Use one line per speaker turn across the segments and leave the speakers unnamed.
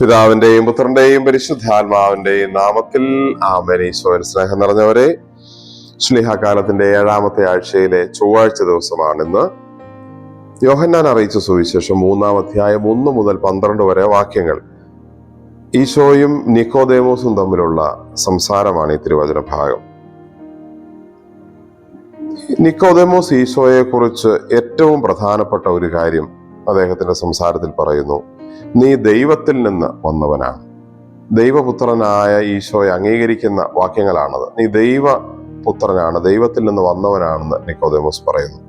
പിതാവിന്റെയും പുത്രന്റെയും പരിശുദ്ധാത്മാവിന്റെയും നാമത്തിൽ ഈശോയിൽ സ്നേഹം നിറഞ്ഞവരെ സ്നേഹകാലത്തിന്റെ ഏഴാമത്തെ ആഴ്ചയിലെ ചൊവ്വാഴ്ച ദിവസമാണിന്ന് യോഹന്നാൻ അറിയിച്ച സുവിശേഷം മൂന്നാം അധ്യായം ഒന്ന് മുതൽ പന്ത്രണ്ട് വരെ വാക്യങ്ങൾ. ഈശോയും നിക്കോദേമോസും തമ്മിലുള്ള സംസാരമാണ് ഈ തിരുവചന ഭാഗം നിക്കോദേമോസ് ഈശോയെ കുറിച്ച് ഏറ്റവും പ്രധാനപ്പെട്ട ഒരു കാര്യം അദ്ദേഹത്തിന്റെ സംസാരത്തിൽ പറയുന്നു. നീ ദൈവത്തിൽ നിന്ന് വന്നവനാണ് ദൈവപുത്രനായ ഈശോയെ അംഗീകരിക്കുന്ന വാക്യങ്ങളാണത്. നീ ദൈവ പുത്രനാണ് ദൈവത്തിൽ നിന്ന് വന്നവനാണെന്ന് നിക്കോദേമോസ് പറയുന്നു.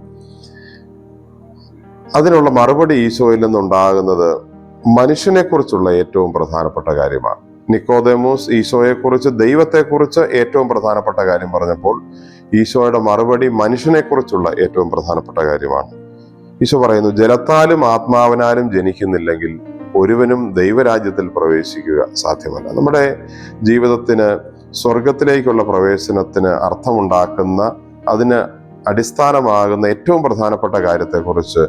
അതിനുള്ള മറുപടി ഈശോയിൽ നിന്നുണ്ടാകുന്നത് മനുഷ്യനെ കുറിച്ചുള്ള ഏറ്റവും പ്രധാനപ്പെട്ട കാര്യമാണ്. നിക്കോദേമോസ് ഈശോയെക്കുറിച്ച് ദൈവത്തെക്കുറിച്ച് ഏറ്റവും പ്രധാനപ്പെട്ട കാര്യം പറഞ്ഞപ്പോൾ ഈശോയുടെ മറുപടി മനുഷ്യനെക്കുറിച്ചുള്ള ഏറ്റവും പ്രധാനപ്പെട്ട കാര്യമാണ്. ഈശോ പറയുന്നു ജലത്താലും ആത്മാവിനാലും ജനിക്കുന്നില്ലെങ്കിൽ ഒരുവനും ദൈവരാജ്യത്തിൽ പ്രവേശിക്കുക സാധ്യമല്ല. നമ്മുടെ ജീവിതത്തിന് സ്വർഗത്തിലേക്കുള്ള പ്രവേശനത്തിന് അർത്ഥമുണ്ടാക്കുന്ന അതിന് അടിസ്ഥാനമാകുന്ന ഏറ്റവും പ്രധാനപ്പെട്ട കാര്യത്തെക്കുറിച്ച്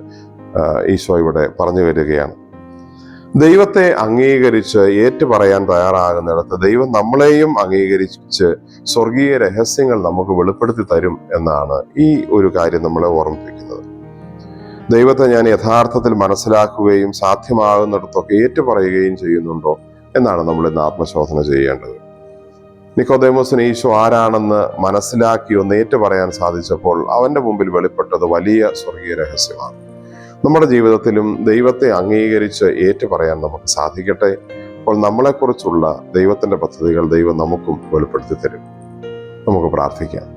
ഈശോ ഇവിടെ പറഞ്ഞു വരികയാണ്. ദൈവത്തെ അംഗീകരിച്ച് ഏറ്റുപറയാൻ തയ്യാറാകുന്നിടത്ത് ദൈവം നമ്മളെയും അംഗീകരിച്ച് സ്വർഗീയ രഹസ്യങ്ങൾ നമുക്ക് വെളിപ്പെടുത്തി തരും എന്നാണ് ഈ ഒരു കാര്യം നമ്മളെ ഓർമ്മിപ്പിക്കുന്നത്. ദൈവത്തെ ഞാൻ യഥാർത്ഥത്തിൽ മനസ്സിലാക്കുകയും സാധ്യമാകുന്നിടത്തൊക്കെ ഏറ്റുപറയുകയും ചെയ്യുന്നുണ്ടോ എന്നാണ് നമ്മൾ ഇന്ന് ആത്മശോധന ചെയ്യേണ്ടത്. നിക്കോദേമോസിന് ഈശോ ആരാണെന്ന് മനസ്സിലാക്കി ഒന്ന് ഏറ്റുപറയാൻ സാധിച്ചപ്പോൾ അവന്റെ മുമ്പിൽ വെളിപ്പെട്ടത് വലിയ സ്വർഗീയ രഹസ്യമാണ്. നമ്മുടെ ജീവിതത്തിലും ദൈവത്തെ അംഗീകരിച്ച് ഏറ്റുപറയാൻ നമുക്ക് സാധിക്കട്ടെ. അപ്പോൾ നമ്മളെക്കുറിച്ചുള്ള ദൈവത്തിന്റെ പദ്ധതികൾ ദൈവം നമുക്കും വെളിപ്പെടുത്തി തരും നമുക്ക് പ്രാർത്ഥിക്കാം.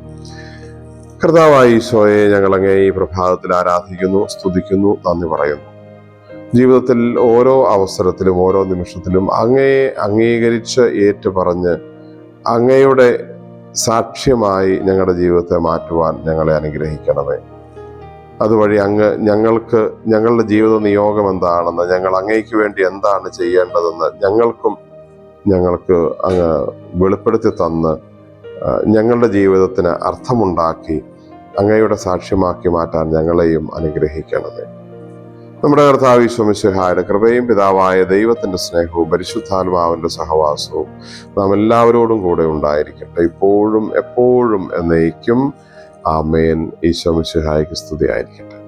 കർത്താവായ ഈശോയെ ഞങ്ങൾ അങ്ങേ ഈ പ്രഭാതത്തിൽ ആരാധിക്കുന്നു സ്തുതിക്കുന്നു നന്ദി പറയുന്നു. ജീവിതത്തിൽ ഓരോ അവസരത്തിലും ഓരോ നിമിഷത്തിലും അങ്ങയെ അംഗീകരിച്ച് ഏറ്റുപറഞ്ഞ് അങ്ങയുടെ സാക്ഷ്യമായി ഞങ്ങളുടെ ജീവിതത്തെ മാറ്റുവാൻ ഞങ്ങളെ അനുഗ്രഹിക്കണമേ. അതുവഴി അങ്ങ് ഞങ്ങൾക്ക് ഞങ്ങളുടെ ജീവിത നിയോഗം എന്താണെന്ന് ഞങ്ങൾ അങ്ങയ്ക്ക് വേണ്ടി എന്താണ് ചെയ്യേണ്ടതെന്ന് ഞങ്ങൾക്കും ഞങ്ങൾക്ക് അങ്ങ് വെളിപ്പെടുത്തി തന്ന് ഞങ്ങളുടെ ജീവിതത്തിന് അർത്ഥമുണ്ടാക്കി അങ്ങയുടെ സാക്ഷ്യമാക്കി മാറ്റാൻ ഞങ്ങളെയും അനുഗ്രഹിക്കണമേ. നമ്മുടെ കർത്താവ് ഈശ്വമിശിഹായുടെ കൃപയും പിതാവായ ദൈവത്തിന്റെ സ്നേഹവും പരിശുദ്ധാത്മാവിന്റെ സഹവാസവും നാം എല്ലാവരോടും കൂടെ ഉണ്ടായിരിക്കട്ടെ. ഇപ്പോഴും എപ്പോഴും എന്നേക്കും ആമേൻ. ഈശ്വമിശിഹായ്ക്ക് സ്തുതിയായിരിക്കട്ടെ.